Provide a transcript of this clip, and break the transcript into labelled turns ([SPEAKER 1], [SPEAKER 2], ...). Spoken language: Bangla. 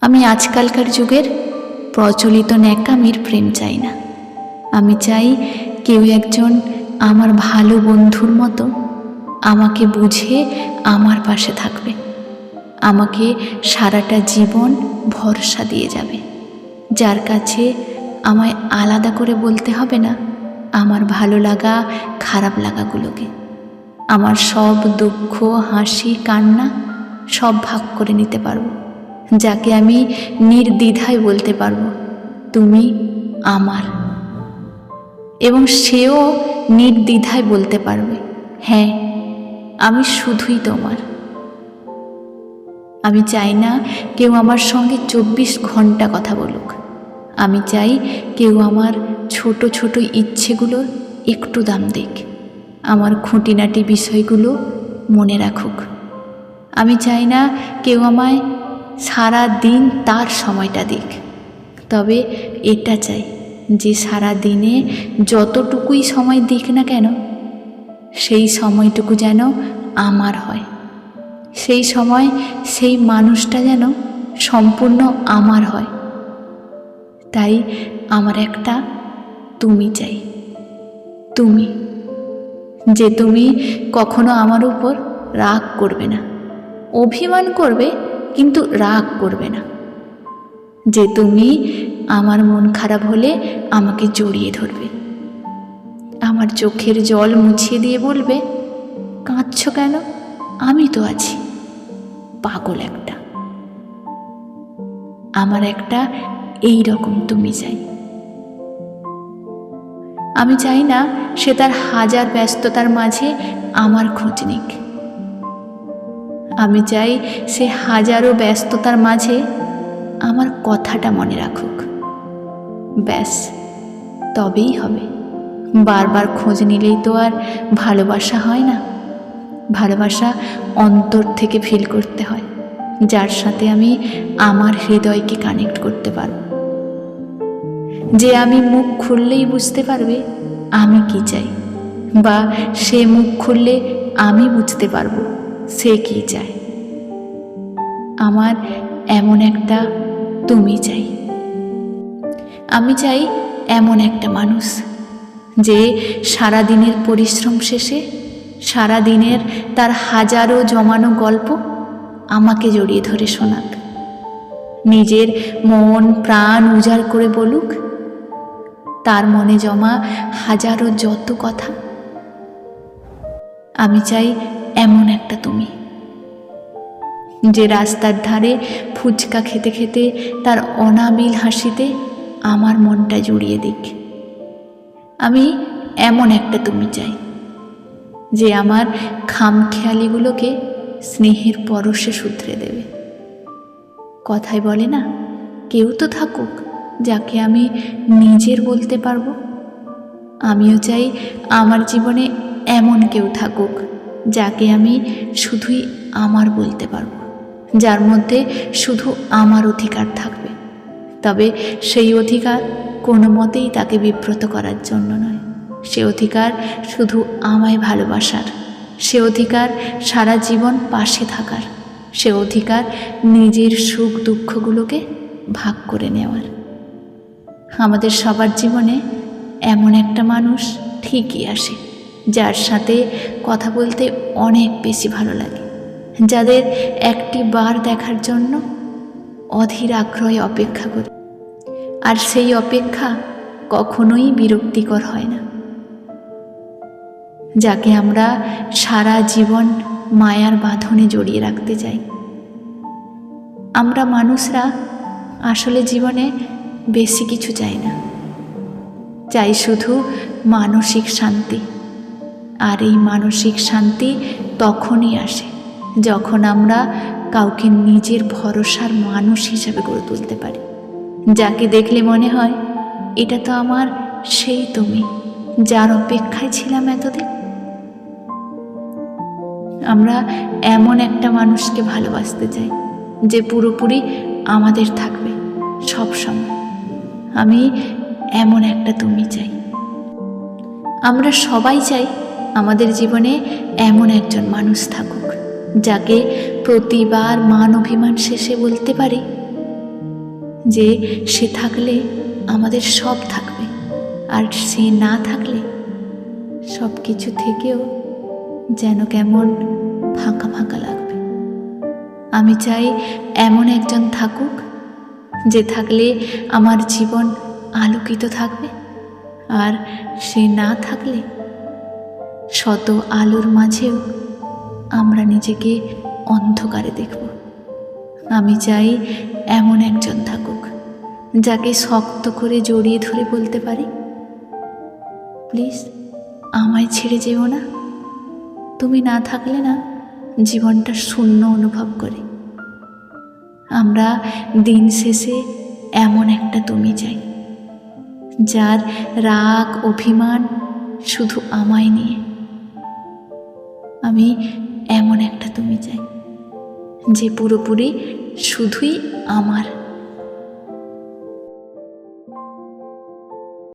[SPEAKER 1] আমি আজকালকার যুগের প্রচলিত ন্যাকামির প্রেম চাই না। আমি চাই কেউ একজন আমার ভালো বন্ধুর মতো আমাকে বুঝে আমার পাশে থাকবে। আমাকে সারাটা জীবন ভরসা দিয়ে যাবে। যার কাছে আমায় আলাদা করে বলতে হবে না আমার ভালো লাগা, খারাপ লাগাগুলোকে। আমার সব দুঃখ, হাসি, কান্না সব ভাগ করে নিতে পারব। যাকে আমি নির্দ্বিধায় বলতে পারব, তুমি আমার। এবং সেও নির্দ্বিধায় বলতে পারবে হ্যাঁ আমি শুধুই তোমার। আমি চাই না কেউ আমার সঙ্গে চব্বিশ ঘণ্টা কথা বলুক। আমি চাই কেউ আমার ছোট ছোট ইচ্ছেগুলো একটু দাম দিক। আমার খুঁটিনাটি বিষয়গুলো মনে রাখুক। আমি চাই না কেউ আমায় সারা দিন তার সময়টা দিক। তবে এটা চাই যে সারা দিনে যতটুকুই সময় দিক না কেন, সেই সময়টুকু যেন আমার হয়। সেই সময় সেই মানুষটা যেন সম্পূর্ণ আমার হয়। তাই আমার একটা তুমি চাই। তুমি, যে তুমি কখনো আমার উপর রাগ করবে না, অভিমান করবে কিন্তু রাগ করবে না। যে তুমি আমার মন খারাপ হলে আমাকে জড়িয়ে ধরবে। আমার চোখের জল মুছিয়ে দিয়ে বলবে, কাঁদছ কেন? আমি তো আছি। পাগল একটা। আমার একটা এই রকম তুমি চাই। আমি চাই না সে তার হাজার ব্যস্ততার মাঝে আমার খোঁজ নিক। আমি চাই সে হাজারো ব্যস্ততার মাঝে আমার কথাটা মনে রাখুক। ব্যাস, তবেই হবে। বারবার খোঁজ নিলেই তো আর ভালোবাসা হয় না। ভালোবাসা অন্তর থেকে ফিল করতে হয়, যার সাথে আমি আমার হৃদয়কে কানেক্ট করতে পারব। যে আমি মুখ খুললেই বুঝতে পারবে আমি কি চাই, বা সে মুখ খুললে আমি বুঝতে পারব। সে কি চায়? আমার এমন একটা তুমি চাই। আমি চাই এমন একটা মানুষ যে সারা দিনের পরিশ্রম শেষে সারা দিনের তার হাজারো জমানো গল্প আমাকে জড়িয়ে ধরে শোনাক। নিজের মন, প্রাণ উজাড় করে বলুক, তার মনে জমা হাজারো যত কথা। আমি চাই এমন একটা তুমি। যে রাস্তার ধারে ফুচকা খেতে খেতে তার অনাবিল হাসিতে আমার মনটা জুড়িয়ে দিক। আমি এমন একটা তুমি চাই, যে আমার খামখেয়ালিগুলোকে স্নেহের পরশে শুধরে দেবে। কথায় বলে না, কেউ তো থাকুক যাকে আমি নিজের বলতে পারব। আমিও চাই আমার জীবনে এমন কেউ থাকুক যাকে আমি শুধুই আমার বলতে পারব, যার মধ্যে শুধু আমার অধিকার থাকবে। তবে সেই অধিকার কোনো মতেই তাকে বিব্রত করার জন্য নয়। সে অধিকার শুধু আমায় ভালোবাসার, সে অধিকার সারা জীবন পাশে থাকার, সে অধিকার নিজের সুখ দুঃখগুলোকে ভাগ করে নেওয়ার। আমাদের সবার জীবনে এমন একটা মানুষ ঠিকই আসে, যার সাথে কথা বলতে অনেক বেশি ভালো লাগে। যাদের একটি বার দেখার জন্য অধীর আগ্রহে অপেক্ষা করি। আর সেই অপেক্ষা কখনোই বিরক্তিকর হয় না। যাকে আমরা সারা জীবন মায়ার বাঁধনে জড়িয়ে রাখতে চাই। আমরা মানুষরা আসলে জীবনে বেশি কিছু চাই না। চাই শুধু মানসিক শান্তি। আর এই মানসিক শান্তি তখনই আসে যখন আমরা কাউকে নিজের ভরসার মানুষ হিসাবে গড়ে তুলতে পারি। যাকে দেখলে মনে হয়, এটা তো আমার, সেই তুমি, যার অপেক্ষায় ছিলাম এতদিন। আমরা এমন একটা মানুষকে ভালোবাসতে চাই, যে পুরোপুরি আমাদের থাকবে সব সময় আমি এমন একটা তুমি চাই। আমরা সবাই চাই আমাদের জীবনে এমন একজন মানুষ থাকুক, যাকে প্রতিবার মান অভিমান শেষে বলতে পারি যে সে থাকলে আমাদের সব থাকবে আর সে না থাকলে সব কিছু থেকেও যেন কেমন ফাঁকা ফাঁকা লাগবে। আমি চাই এমন একজন থাকুক যে থাকলে আমার জীবন আলোকিত থাকবে আর সে না থাকলে শত আলোর মাঝেও আমরা নিজেকে অন্ধকারে দেখব। আমি চাই এমন একজন থাকুক, যাকে শক্ত করে জড়িয়ে ধরে বলতে পারি, প্লিজ, আমায় ছেড়ে যেও না। তুমি না থাকলে না জীবনটা শূন্য অনুভব করে। আমরা দিন শেষে এমন একটা তুমি চাই, যার রাগ, অভিমান শুধু আমায় নিয়ে। আমি এমন একটা তুমি চাই যে পুরোপুরি শুধুই আমার।